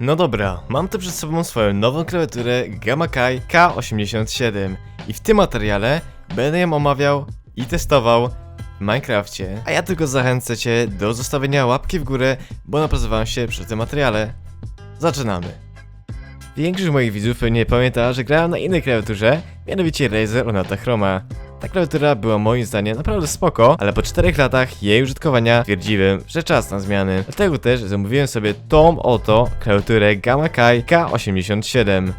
No dobra, mam tu przed sobą swoją nową klawiaturę Gamakai K87 i w tym materiale będę ją omawiał i testował w Minecrafcie. A ja tylko zachęcę Cię do zostawienia łapki w górę, bo napracowałem się przy tym materiale. Zaczynamy. Większość moich widzów pewnie pamięta, że grałem na innej klawiaturze, mianowicie Razer Onata Chroma. Ta klawiatura była moim zdaniem naprawdę spoko, ale po 4 latach jej użytkowania stwierdziłem, że czas na zmiany. Dlatego też zamówiłem sobie tą oto klawiaturę Gamakai K87.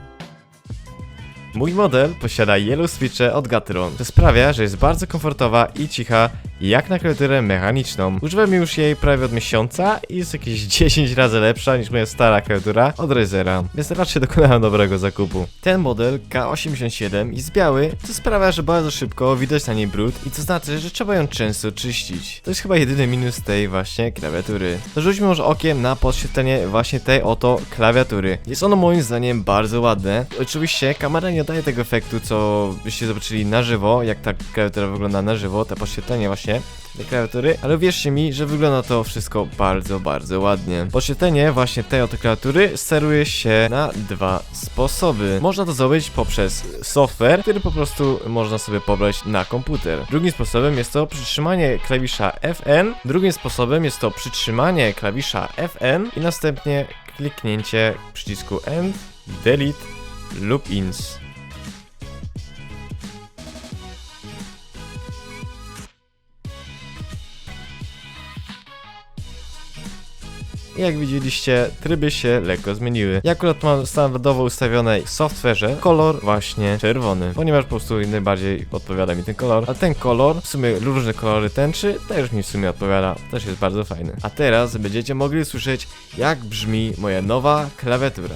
Mój model posiada Yellow Switche od Gateron. To sprawia, że jest bardzo komfortowa i cicha, jak na klawiaturę mechaniczną. Używam już jej prawie od miesiąca i jest jakieś 10 razy lepsza niż moja stara klawiatura od Razera, więc raczej dokonałem dobrego zakupu. Ten model K87 jest biały, co sprawia, że bardzo szybko widać na niej brud i to znaczy, że trzeba ją często czyścić. To jest chyba jedyny minus tej właśnie klawiatury. To rzućmy może okiem na podświetlenie właśnie tej oto klawiatury. Jest ono moim zdaniem bardzo ładne. Oczywiście kamera nie daje tego efektu, co byście zobaczyli na żywo, jak ta klawiatura wygląda na żywo, te podświetlenie właśnie tej klawiatury, ale wierzcie mi, że wygląda to wszystko bardzo, bardzo ładnie. Podświetlenie właśnie tej oto klawiatury steruje się na dwa sposoby. Można to zrobić poprzez software, który po prostu można sobie pobrać na komputer. Drugim sposobem jest to przytrzymanie klawisza Fn, drugim sposobem jest to przytrzymanie klawisza Fn i następnie kliknięcie przycisku End, Delete lub Ins. I jak widzieliście, tryby się lekko zmieniły. Ja akurat mam standardowo ustawione w software'ze kolor właśnie czerwony, ponieważ po prostu najbardziej odpowiada mi ten kolor. A ten kolor, w sumie różne kolory tęczy, też mi w sumie odpowiada, też jest bardzo fajny. A teraz będziecie mogli słyszeć, jak brzmi moja nowa klawiatura.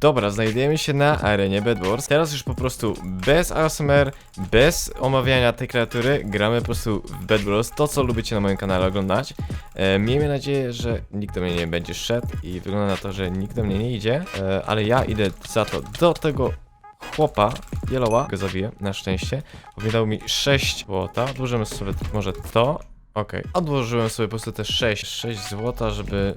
Dobra, znajdujemy się na arenie Bedwars. Teraz już po prostu bez ASMR, bez omawiania tej kreatury, gramy po prostu w Bedwars, to co lubicie na moim kanale oglądać. E, miejmy nadzieję, że nikt do mnie nie będzie szedł i wygląda na to, że nikt do mnie nie idzie, e, ale ja idę za to do tego chłopa, Yellowa, go zabiję, na szczęście. Wydał mi 6 złota, odłożymy sobie może to. Okej, odłożyłem sobie po prostu te 6, 6 złota, żeby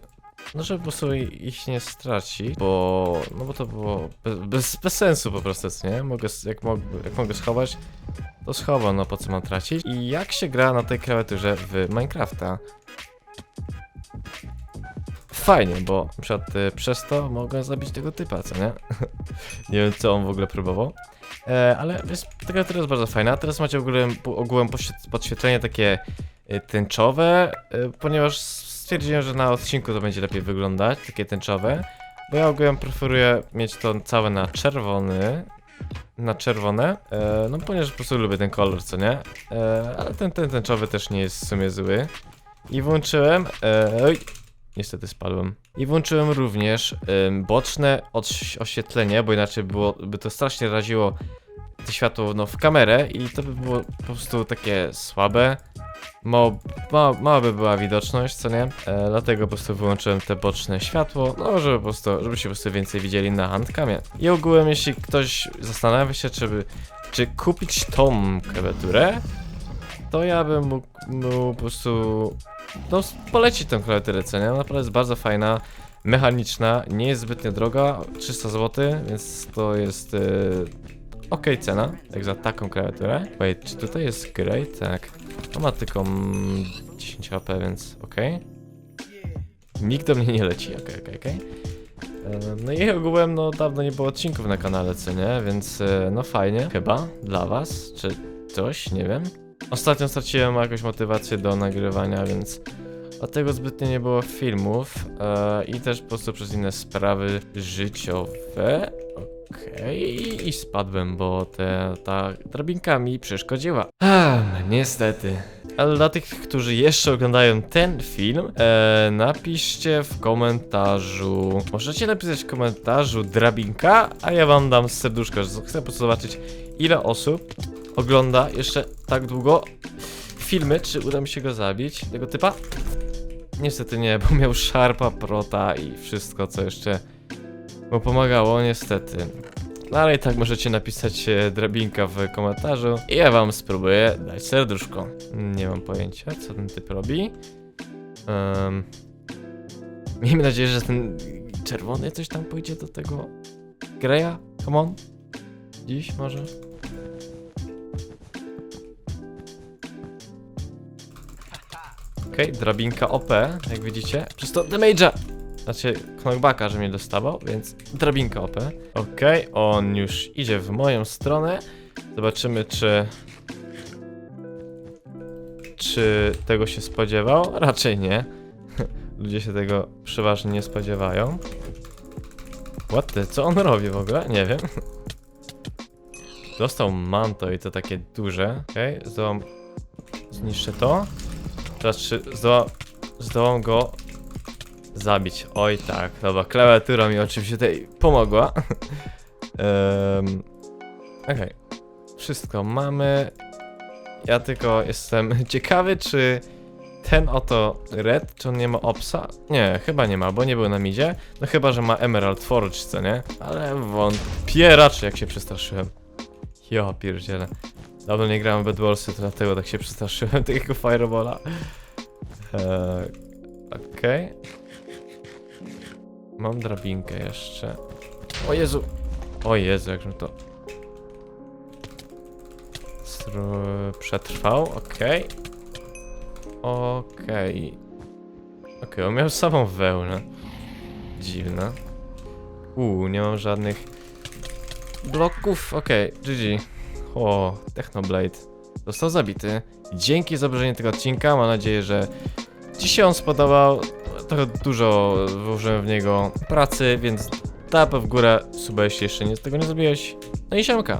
no, żeby po prostu ich nie stracić, bo. No bo to było bez, bez, bez sensu po prostu, nie? Mogę, jak, jak mogę schować, to schowam, no po co mam tracić. I jak się gra na tej klawiaturze w Minecrafta? Fajnie, bo na przykład y, przez to mogę zabić tego typa, co nie? nie wiem, co on w ogóle próbował. E, ale jest, ta klawiatura jest bardzo fajna. Teraz macie ogółem poświet- podświetlenie takie y, tęczowe, y, ponieważ stwierdziłem, że na odcinku to będzie lepiej wyglądać, takie tęczowe. Bo ja ogółem preferuję mieć to całe na czerwony. Na czerwone. E, no ponieważ po prostu lubię ten kolor, co nie? E, ale ten, ten tęczowy też nie jest w sumie zły. I włączyłem. E, oj, niestety spadłem. I włączyłem również boczne oświetlenie, bo inaczej było, by to strasznie raziło to światło no, w kamerę i to by było po prostu takie słabe. Mała by była widoczność, co nie? E, dlatego po prostu wyłączyłem te boczne światło, no żeby po prostu, żeby się po prostu więcej widzieli na handkamie. I ogółem, jeśli ktoś zastanawia się, czy, czy kupić tą klawiaturę, to ja bym mógł, mógł po prostu no, polecić tę klawiaturę, co nie? Naprawdę jest bardzo fajna, mechaniczna, nie jest zbytnio droga, 300 zł, więc to jest... Yy, ok cena, jak za taką klawiaturę. Wait, czy tutaj jest grey? Tak. To ma tylko mm, 10 HP, więc ok. Nikt do mnie nie leci, okej, okej, okej. E, No i ogółem, no dawno nie było odcinków na kanale, co nie? Więc e, no fajnie, chyba, dla was, czy coś, nie wiem. Ostatnio straciłem jakąś motywację do nagrywania, więc dlatego zbytnio nie było filmów e, i też po prostu przez inne sprawy życiowe. Okej, i spadłem, bo te, ta drabinka mi przeszkodziła. Ah, niestety. Ale dla tych, którzy jeszcze oglądają ten film, e, napiszcie w komentarzu. Możecie napisać w komentarzu drabinka, a ja wam dam serduszko. że Chcę po prostu zobaczyć, ile osób ogląda jeszcze tak długo filmy, czy uda mi się go zabić, tego typa. Niestety nie, bo miał szarpa, prota i wszystko, co jeszcze mu pomagało, niestety. No ale i tak możecie napisać e, drabinka w komentarzu i ja wam spróbuję dać serduszko. Nie mam pojęcia, co ten typ robi. Um, miejmy nadzieję, że ten czerwony coś tam pójdzie do tego Greya. Come on. Dziś może? Okej, drabinka OP, jak widzicie. Przez to damage'a! Znaczy, knockbacka, że mnie dostawał, więc drabinka OP. Okej, on już idzie w moją stronę. Zobaczymy, czy... Czy tego się spodziewał? Raczej nie. Ludzie się tego przeważnie nie spodziewają. What the, co on robi w ogóle? Nie wiem. Dostał manto i to takie duże. Okej, zdołam... Zniszczę to. Teraz czy zdoła... zdołam go zabić. Oj tak, dobra, klawiatura mi oczywiście tutaj pomogła. um, Okej, wszystko mamy. Ja tylko jestem ciekawy, czy ten oto Red, czy on nie ma Opsa? Nie, chyba nie ma, bo nie był na midzie. No chyba, że ma Emerald Forge, co nie? Ale wątpię raczej, jak się przestraszyłem. Jo, pierdziele. Dawno nie grałem w Bad Warsy, to dlatego tak się przestraszyłem tego Fireballa. Eee, Okej. Mam drabinkę jeszcze. O Jezu! O Jezu, jakżem to... Stru- Przetrwał, okej. Okej. Okej, on miał samą wełnę. Dziwne. Uuu, nie mam żadnych bloków. Okej, GG. O, Technoblade. Został zabity. Dzięki za obejrzenie tego odcinka. Mam nadzieję, że Ci się on spodobał. Trochę dużo włożyłem w niego pracy, więc tap w górę, suba jeśli jeszcze nie, tego nie zrobiłeś. No i siemka.